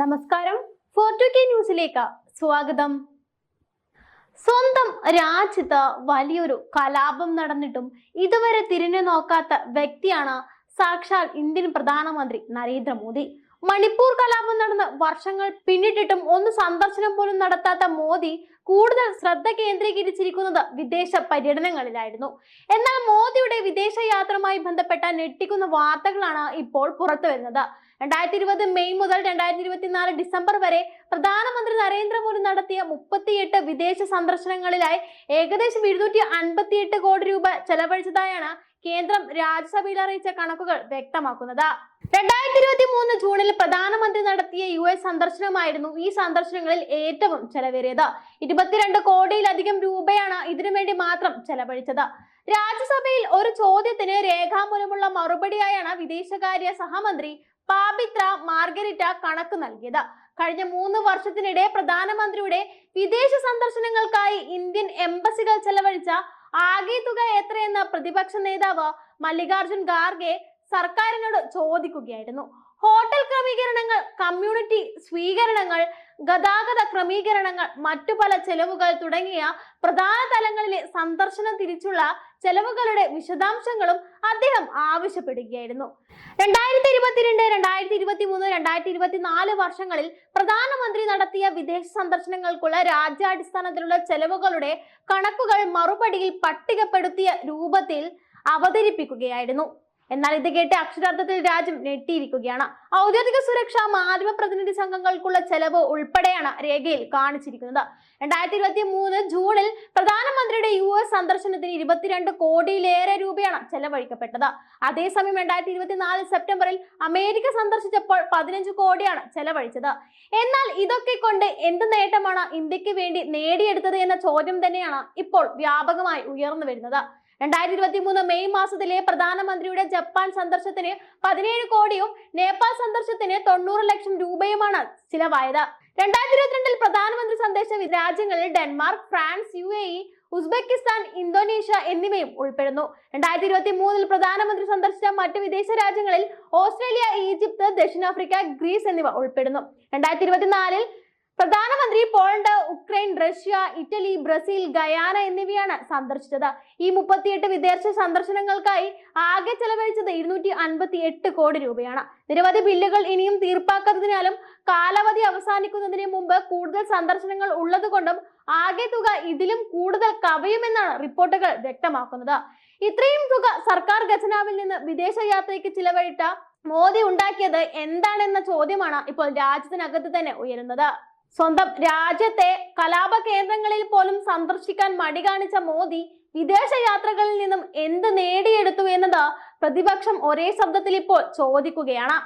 നമസ്കാരം. ഫോർട്ടു കെ ന്യൂസിലേക്ക് സ്വാഗതം. സ്വന്തം രാജ്യത്ത് വലിയൊരു കലാപം നടന്നിട്ടും ഇതുവരെ തിരിഞ്ഞു നോക്കാത്ത വ്യക്തിയാണ് സാക്ഷാൽ ഇന്ത്യൻ പ്രധാനമന്ത്രി നരേന്ദ്രമോദി. മണിപ്പൂർ കലാപം നടന്ന് വർഷങ്ങൾ പിന്നിട്ടിട്ടും ഒന്ന് സന്ദർശനം പോലും നടത്താത്ത മോദി കൂടുതൽ ശ്രദ്ധ കേന്ദ്രീകരിച്ചിരിക്കുന്നത് വിദേശ പര്യടനങ്ങളിലായിരുന്നു. എന്നാൽ മോദിയുടെ വിദേശ യാത്രയുമായി ബന്ധപ്പെട്ട ഞെട്ടിക്കുന്ന വാർത്തകളാണ് ഇപ്പോൾ പുറത്തു വരുന്നത്. രണ്ടായിരത്തി ഇരുപത് മെയ് മുതൽ രണ്ടായിരത്തി ഇരുപത്തിനാല് ഡിസംബർ വരെ പ്രധാനമന്ത്രി നരേന്ദ്രമോദി നടത്തിയ മുപ്പത്തിയെട്ട് വിദേശ സന്ദർശനങ്ങളിലായി ഏകദേശം ഇരുന്നൂറ്റി അൻപത്തിയെട്ട് കോടി രൂപ ചെലവഴിച്ചതായാണ് കേന്ദ്രം രാജ്യസഭയിൽ അറിയിച്ച കണക്കുകൾ വ്യക്തമാക്കുന്നത്. രണ്ടായിരത്തി ഇരുപത്തി മൂന്ന് ജൂണിൽ പ്രധാനമന്ത്രി നടത്തിയ യു എസ് സന്ദർശനമായിരുന്നു ഈ സന്ദർശനങ്ങളിൽ ഏറ്റവും ചെലവേറിയത്. ഇരുപത്തിരണ്ട് കോടിയിലധികം രൂപയാണ് ഇതിനു വേണ്ടി മാത്രം ചെലവഴിച്ചത്. രാജ്യസഭയിൽ ഒരു ചോദ്യത്തിന് രേഖാമൂലമുള്ള മറുപടിയായാണ് വിദേശകാര്യ സഹമന്ത്രി പാബിത്ര മാർഗരിറ്റ കണക്ക് നൽകിയത്. കഴിഞ്ഞ മൂന്ന് വർഷത്തിനിടെ പ്രധാനമന്ത്രിയുടെ വിദേശ സന്ദർശനങ്ങൾക്കായി ഇന്ത്യൻ എംബസികൾ ചെലവഴിച്ച ആകെ തുക എത്രയെന്ന് പ്രതിപക്ഷ നേതാവ് മല്ലികാർജുൻ ഖാർഗെ സർക്കാരിനോട് ചോദിക്കുകയായിരുന്നു. ഹോട്ടൽ ക്രമീകരണങ്ങൾ കമ്മ്യൂണിറ്റി സ്വീകരണങ്ങൾ ഗതാഗത ക്രമീകരണങ്ങൾ മറ്റു പല ചെലവുകൾ തുടങ്ങിയ പ്രധാന തലങ്ങളിലെ സന്ദർശനം തിരിച്ചുള്ള ചെലവുകളുടെ വിശദാംശങ്ങളും അദ്ദേഹം ആവശ്യപ്പെടുകയായിരുന്നു. രണ്ടായിരത്തി ഇരുപത്തിരണ്ട് രണ്ടായിരത്തി ഇരുപത്തി മൂന്ന് രണ്ടായിരത്തി ഇരുപത്തിനാല് വർഷങ്ങളിൽ പ്രധാനമന്ത്രി നടത്തിയ വിദേശ സന്ദർശനങ്ങൾക്കുള്ള രാജ്യാടിസ്ഥാനത്തിലുള്ള ചെലവുകളുടെ കണക്കുകൾ മറുപടിയിൽ പട്ടികപ്പെടുത്തിയ രൂപത്തിൽ അവതരിപ്പിക്കുകയായിരുന്നു. എന്നാൽ ഇത് കേട്ട് അക്ഷരാർത്ഥത്തിൽ രാജ്യം ഞെട്ടിയിരിക്കുകയാണ്. ഔദ്യോഗിക സുരക്ഷ മാധ്യമ പ്രതിനിധി സംഘങ്ങൾക്കുള്ള ചെലവ് ഉൾപ്പെടെയാണ് രേഖയിൽ കാണിച്ചിരിക്കുന്നത്. രണ്ടായിരത്തി ഇരുപത്തി മൂന്ന് ജൂണിൽ പ്രധാനമന്ത്രിയുടെ യു എസ് സന്ദർശനത്തിന് ഇരുപത്തിരണ്ട് കോടിയിലേറെ രൂപയാണ് ചെലവഴിക്കപ്പെട്ടത്. അതേസമയം രണ്ടായിരത്തി ഇരുപത്തിനാല് സെപ്റ്റംബറിൽ അമേരിക്ക സന്ദർശിച്ചപ്പോൾ പതിനഞ്ച് കോടിയാണ് ചെലവഴിച്ചത്. എന്നാൽ ഇതൊക്കെ കൊണ്ട് എന്ത് നേട്ടമാണ് ഇന്ത്യയ്ക്ക് വേണ്ടി നേടിയെടുത്തത് എന്ന ചോദ്യം തന്നെയാണ് ഇപ്പോൾ വ്യാപകമായി ഉയർന്നു വരുന്നത്. രണ്ടായിരത്തി ഇരുപത്തി മൂന്ന് മെയ് മാസത്തിലെ പ്രധാനമന്ത്രിയുടെ ജപ്പാൻ സന്ദർശനത്തിന് പതിനേഴ് കോടിയും നേപ്പാൾ സന്ദർശനത്തിന് തൊണ്ണൂറ് ലക്ഷം രൂപയുമാണ് ചിലവായത്. രണ്ടായിരത്തി ഇരുപത്തിരണ്ടിൽ പ്രധാനമന്ത്രി സന്ദേശ രാജ്യങ്ങളിൽ Denmark France U A E Uzbekistan Indonesia എന്നിവയും ഉൾപ്പെടുന്നു. രണ്ടായിരത്തി ഇരുപത്തി മൂന്നിൽ പ്രധാനമന്ത്രി സന്ദർശിച്ച മറ്റ് വിദേശ രാജ്യങ്ങളിൽ ഓസ്ട്രേലിയ ഈജിപ്ത് ദക്ഷിണാഫ്രിക്ക ഗ്രീസ് എന്നിവ ഉൾപ്പെടുന്നു. രണ്ടായിരത്തി ഇരുപത്തിനാലിൽ പ്രധാനമന്ത്രി Poland Ukraine Russia Italy Brazil Guyana എന്നിവയാണ് സന്ദർശിച്ചത്. ഈ മുപ്പത്തിയെട്ട് വിദേശ സന്ദർശനങ്ങൾക്കായി ആകെ ചെലവഴിച്ചത് ഇരുന്നൂറ്റി അൻപത്തി എട്ട് കോടി രൂപയാണ്. നിരവധി ബില്ലുകൾ ഇനിയും തീർപ്പാക്കാത്തതിനാലും കാലാവധി അവസാനിക്കുന്നതിന് മുമ്പ് കൂടുതൽ സന്ദർശനങ്ങൾ ഉള്ളതുകൊണ്ടും ആകെ തുക ഇതിലും കൂടുതൽ കവിയുമെന്നാണ് റിപ്പോർട്ടുകൾ വ്യക്തമാക്കുന്നത്. ഇത്രയും തുക സർക്കാർ ഖജനാവിൽ നിന്ന് വിദേശ യാത്രയ്ക്ക് ചിലവഴിട്ട മോദി ഉണ്ടാക്കിയത് എന്താണെന്ന ചോദ്യമാണ് ഇപ്പോൾ രാജ്യത്തിനകത്ത് തന്നെ ഉയരുന്നത്. സ്വന്തം രാജ്യത്തെ കലാപ കേന്ദ്രങ്ങളിൽ പോലും സന്ദർശിക്കാൻ മടി കാണിച്ച മോദി വിദേശ യാത്രകളിൽ നിന്നും എന്ത് നേടിയെടുത്തു എന്നത് പ്രതിപക്ഷം ഒരേ ശബ്ദത്തിൽ ഇപ്പോൾ ചോദിക്കുകയാണ്.